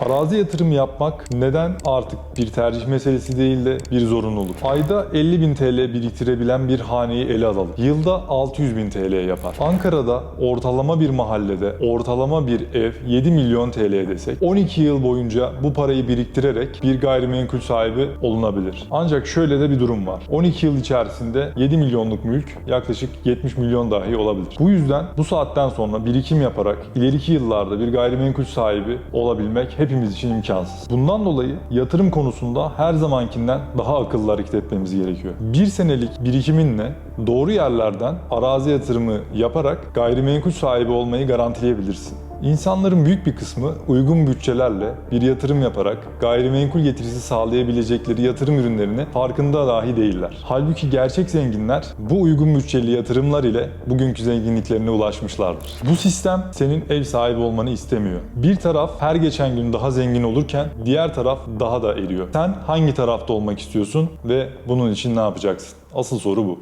Arazi yatırımı yapmak neden artık bir tercih meselesi değil de bir zorunluluk? Ayda 50 bin TL biriktirebilen bir haneyi ele alalım. Yılda 600 bin TL yapar. Ankara'da ortalama bir mahallede ortalama bir ev 7 milyon TL desek 12 yıl boyunca bu parayı biriktirerek bir gayrimenkul sahibi olunabilir. Ancak şöyle de bir durum var. 12 yıl içerisinde 7 milyonluk mülk yaklaşık 70 milyon dahi olabilir. Bu yüzden bu saatten sonra birikim yaparak ileriki yıllarda bir gayrimenkul sahibi olabilmek hepimiz için imkansız. Bundan dolayı yatırım konusunda her zamankinden daha akıllı hareket etmemiz gerekiyor. Bir senelik birikiminle doğru yerlerden arazi yatırımı yaparak gayrimenkul sahibi olmayı garantileyebilirsin. İnsanların büyük bir kısmı uygun bütçelerle bir yatırım yaparak gayrimenkul getirisi sağlayabilecekleri yatırım ürünlerini farkında dahi değiller. Halbuki gerçek zenginler bu uygun bütçeli yatırımlar ile bugünkü zenginliklerine ulaşmışlardır. Bu sistem senin ev sahibi olmanı istemiyor. Bir taraf her geçen gün daha zengin olurken diğer taraf daha da eriyor. Sen hangi tarafta olmak istiyorsun ve bunun için ne yapacaksın? Asıl soru bu.